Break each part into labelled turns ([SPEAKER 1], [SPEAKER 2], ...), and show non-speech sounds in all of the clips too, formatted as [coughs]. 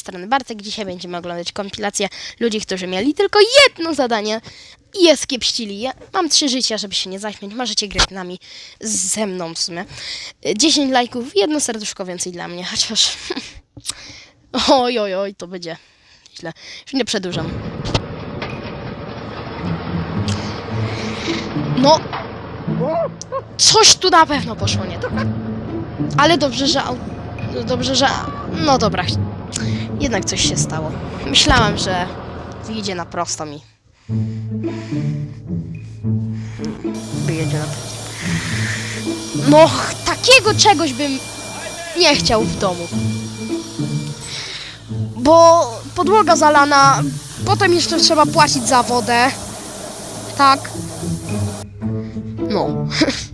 [SPEAKER 1] strony Bartek. Dzisiaj będziemy oglądać kompilację ludzi, którzy mieli tylko jedno zadanie i je skiepścili. Ja mam trzy życia, żeby się nie zaśmiać. Możecie grać nami, ze mną w sumie. Y, 10 lajków, jedno serduszko więcej dla mnie, chociaż... [laughs] Oj, oj, oj, to będzie źle. Już nie przedłużam. No, coś tu na pewno poszło nie tak. Ale dobrze, że... Dobrze, że... No dobra. Jednak coś się stało. Myślałam, że wyjdzie na prosto mi. Wyjedzie na prosto. No, takiego czegoś bym nie chciał w domu. Bo podłoga zalana, potem jeszcze trzeba płacić za wodę. Tak. No. [laughs]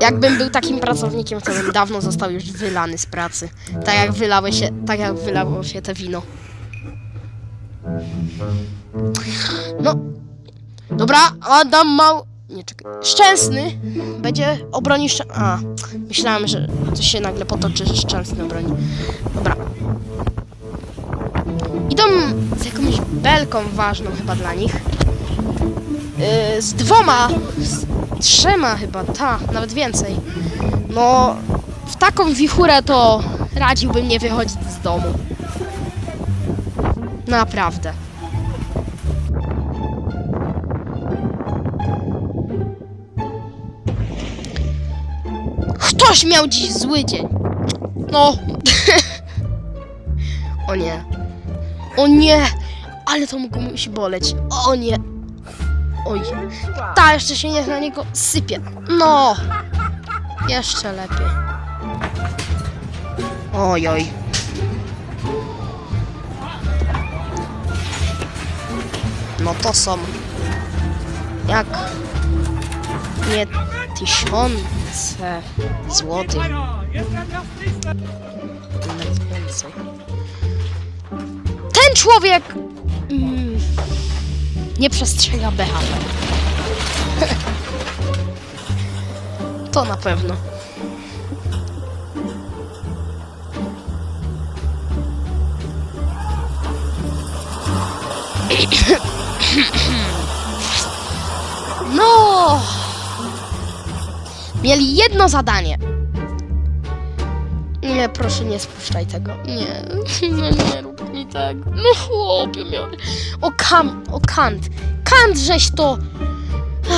[SPEAKER 1] Jakbym był takim pracownikiem, to bym dawno został już wylany z pracy. Tak jak wylały się, tak jak wylało się te wino. No. Dobra, Adam Mał... Nie, czekaj. Szczęsny będzie obronił szczę... A, myślałem, że coś się nagle potoczy, że Szczęsny obroni. Dobra. Idą z jakąś belką ważną chyba dla nich. Yy, z dwoma, z trzema chyba, ta, nawet więcej. No, w taką wichurę to radziłbym nie wychodzić z domu. Naprawdę. Ktoś miał dziś zły dzień. No. [laughs] o nie. O nie. Ale to musi boleć. O nie. Oj. Ta jeszcze się niech na niego sypie. No. Jeszcze lepiej. Oj, oj. No to są. Jak nie tysiące złotych. Ten człowiek mm, nie przestrzega BHP. [laughs] To na pewno. [coughs] No! Mieli jedno zadanie. Nie, proszę, nie spuszczaj tego. Nie, no nie rób mi tak. No chłopie, miał... O kam... O kant. Kant, żeś to...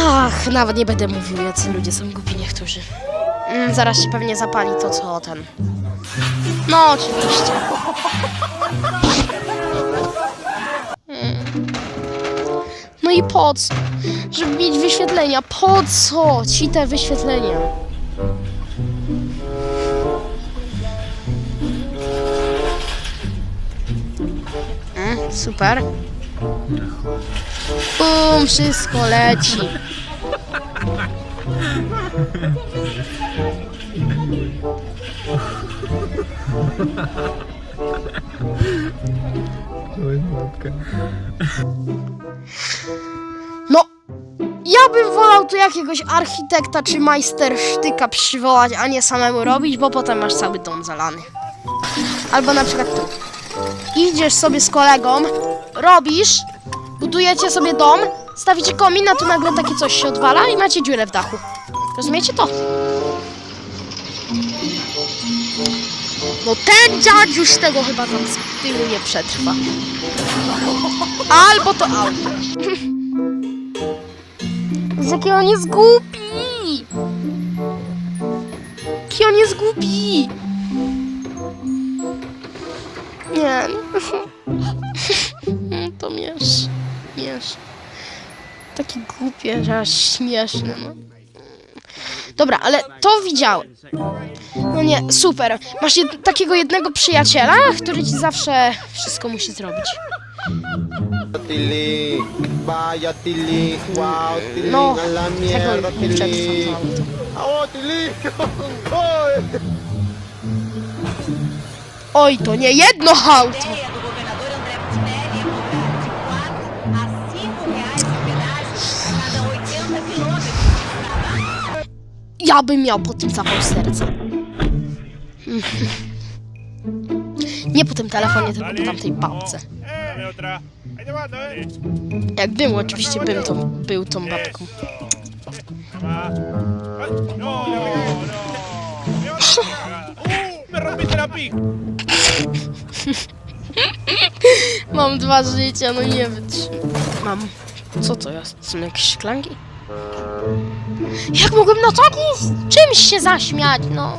[SPEAKER 1] Ach, nawet nie będę mówił, jacy ludzie są głupi niektórzy. Mm, zaraz się pewnie zapali to, co ten. No, oczywiście. No i po co? Żeby mieć wyświetlenia. Po co ci te wyświetlenia? Super. Bum, wszystko leci. No, ja bym wolał tu jakiegoś architekta czy majstersztyka przywołać, a nie samemu robić, bo potem masz cały dom zalany. Albo na przykład tu. Idziesz sobie z kolegą, robisz, budujecie sobie dom, stawicie komin, a tu nagle takie coś się odwala i macie dziurę w dachu. Rozumiecie to? No ten dziadziuś tego chyba tam z tyłu nie przetrwa. [laughs] Albo to auto. Z [laughs] jaki on jest głupi! Jaki on jest głupi! Nie. no. To miesz. Miesz. Taki głupie, że aż śmieszny. No. Dobra, ale to widziałem. No nie, super. Masz jed takiego jednego przyjaciela, który ci zawsze wszystko musi zrobić. No, tego nie przetrwam. [laughs]
[SPEAKER 2] Oj.
[SPEAKER 1] To nie jedno auto!
[SPEAKER 3] ideia do governador André Putinelli é de 4 a 5 reais de pedágio a cada 80 quilômetros de estrada.
[SPEAKER 1] Ja bym miał po tym zawał serca. [laughs] Nie po tym telefonie, tylko po tamtej babce. Jak był, oczywiście bym tą, był tą babką. [laughs] [laughs] Mam dwa życia, no nie wytrzymam. Mam. Co to jest? Są jakieś szklanki? Jak mogłem na takim czymś się zaśmiać, no?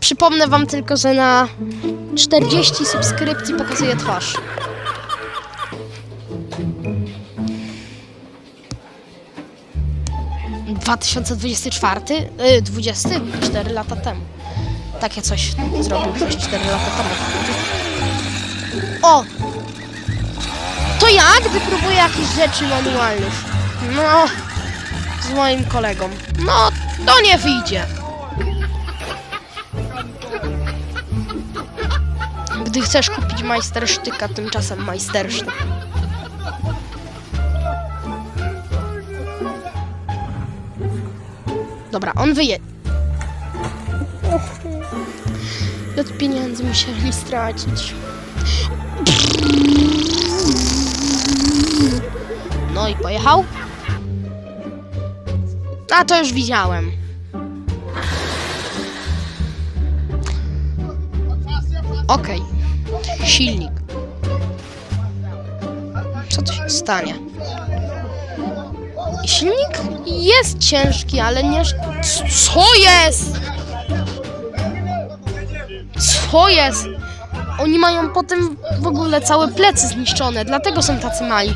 [SPEAKER 1] Przypomnę wam tylko, że na 40 subskrypcji pokazuję twarz. 2024? Y, 20? 4 lata temu. Takie coś zrobił ktoś 4 lata temu. O! To ja, gdy próbuję jakichś rzeczy manualnych. No, z moim kolegą. No, to nie wyjdzie. Gdy chcesz kupić majstersztyka, tymczasem majstersztyk. Dobra, on wyje. Od pieniędzy musieli stracić. No i pojechał. A to już widziałem. Okej. Silnik. Co tu się stanie? Silnik jest ciężki, ale nie. Co jest? Co jest? Oni mają potem w ogóle całe plecy zniszczone, dlatego są tacy mali.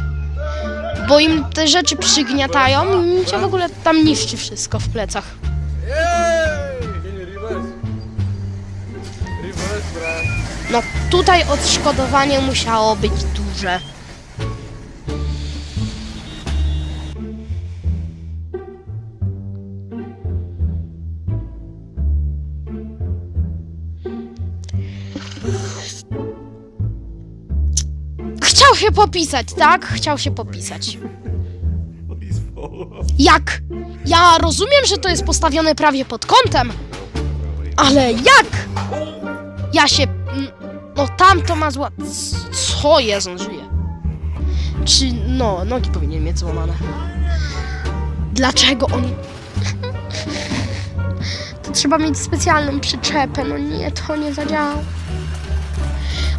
[SPEAKER 1] Bo im te rzeczy przygniatają i im się w ogóle tam niszczy wszystko w plecach. No tutaj odszkodowanie musiało być duże. Chciał się popisać, tak? Chciał się popisać. Jak? Ja rozumiem, że to jest postawione prawie pod kątem, ale jak? Ja się. mm, No tamto ma zła. Co jest? On żyje. Czy. No, nogi powinien mieć złamane. Dlaczego oni. To trzeba mieć specjalną przyczepę. No nie, to nie zadziała.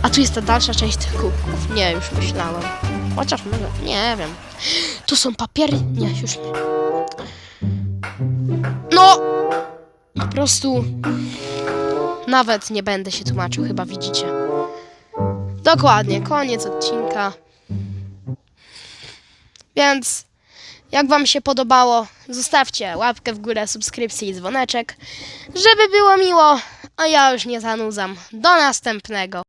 [SPEAKER 1] A tu jest ta dalsza część tych kubków. Nie, już myślałem. Chociaż może. Nie wiem. Tu są papiery. Nie, już nie. No! Po prostu. Nawet nie będę się tłumaczył, chyba widzicie. Dokładnie, koniec odcinka. Więc jak Wam się podobało, zostawcie łapkę w górę, subskrypcję i dzwoneczek, żeby było miło, a ja już nie zanudzam. Do następnego.